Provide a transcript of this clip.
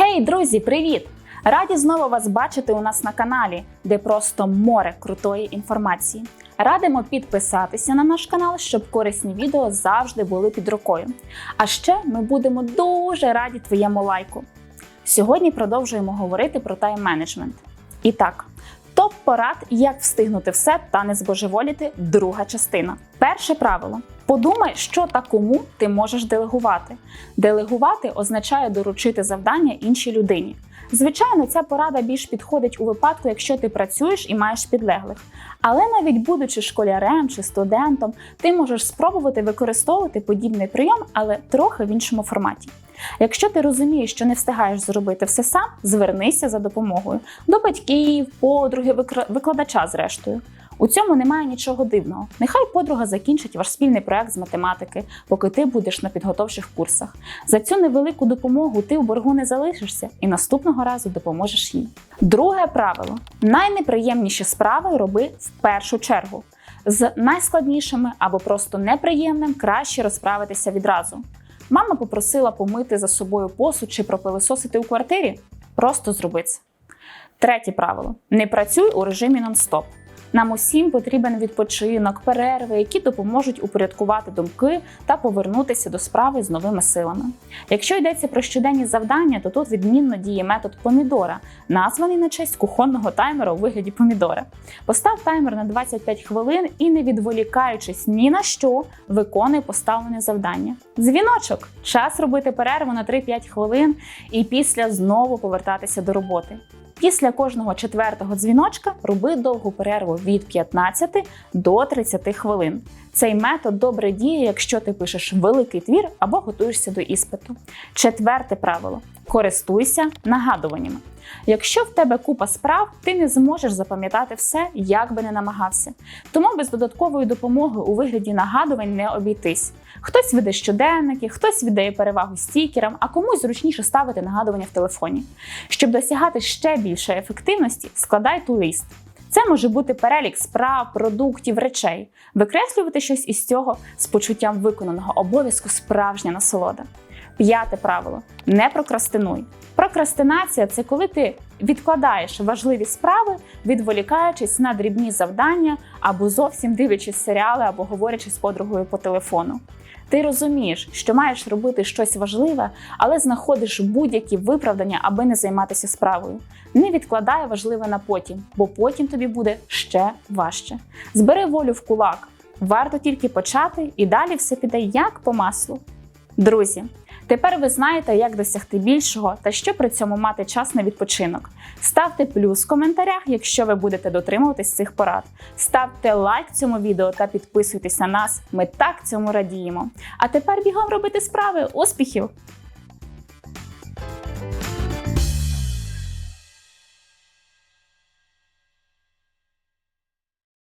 Гей, друзі, привіт! Раді знову вас бачити у нас на каналі, де просто море крутої інформації. Радимо підписатися на наш канал, щоб корисні відео завжди були під рукою. А ще ми будемо дуже раді твоєму лайку. Сьогодні продовжуємо говорити про тайм-менеджмент. І так, порад, як встигнути все та не збожеволіти. Друга частина. Перше правило: подумай, що та кому ти можеш делегувати. Делегувати означає доручити завдання іншій людині. Звичайно, ця порада більш підходить у випадку, якщо ти працюєш і маєш підлеглих. Але навіть будучи школярем чи студентом, ти можеш спробувати використовувати подібний прийом, але трохи в іншому форматі. Якщо ти розумієш, що не встигаєш зробити все сам, звернися за допомогою до батьків, подруги, викладача, зрештою. У цьому немає нічого дивного. Нехай подруга закінчить ваш спільний проект з математики, поки ти будеш на підготовчих курсах. За цю невелику допомогу ти в боргу не залишишся і наступного разу допоможеш їй. Друге правило: найнеприємніші справи роби в першу чергу. З найскладнішими або просто неприємним краще розправитися відразу. Мама попросила помити за собою посуд чи пропилисосити у квартирі. Просто зроби це. Третє правило: не працюй у режимі нон-стоп. Нам усім потрібен відпочинок, перерви, які допоможуть упорядкувати думки та повернутися до справи з новими силами. Якщо йдеться про щоденні завдання, то тут відмінно діє метод помідора, названий на честь кухонного таймера у вигляді помідора. Постав таймер на 25 хвилин і, не відволікаючись ні на що, виконуй поставлене завдання. Дзвіночок час робити перерву на 3-5 хвилин і після знову повертатися до роботи. Після кожного четвертого дзвіночка роби довгу перерву від 15 до 30 хвилин. Цей метод добре діє, якщо ти пишеш великий твір або готуєшся до іспиту. Четверте правило: користуйся нагадуваннями. Якщо в тебе купа справ, ти не зможеш запам'ятати все, як би не намагався. Тому без додаткової допомоги у вигляді нагадувань не обійтись. Хтось веде щоденники, хтось віддає перевагу стікерам, а комусь зручніше ставити нагадування в телефоні. Щоб досягати ще більшої ефективності, складай ту-ліст. Це може бути перелік справ, продуктів, речей. Викреслювати щось із цього з почуттям виконаного обов'язку справжня насолода. П'яте правило: не прокрастинуй. Прокрастинація це коли ти відкладаєш важливі справи, відволікаючись на дрібні завдання або зовсім дивлячись серіали або говорячи з подругою по телефону. Ти розумієш, що маєш робити щось важливе, але знаходиш будь-які виправдання, аби не займатися справою. Не відкладай важливе на потім, бо потім тобі буде ще важче. Збери волю в кулак. Варто тільки почати, і далі все піде як по маслу. Друзі, тепер ви знаєте, як досягти більшого та що при цьому мати час на відпочинок. Ставте плюс в коментарях, якщо ви будете дотримуватись цих порад. Ставте лайк цьому відео та підписуйтесь на нас. Ми так цьому радіємо. А тепер бігом робити справи. Успіхів!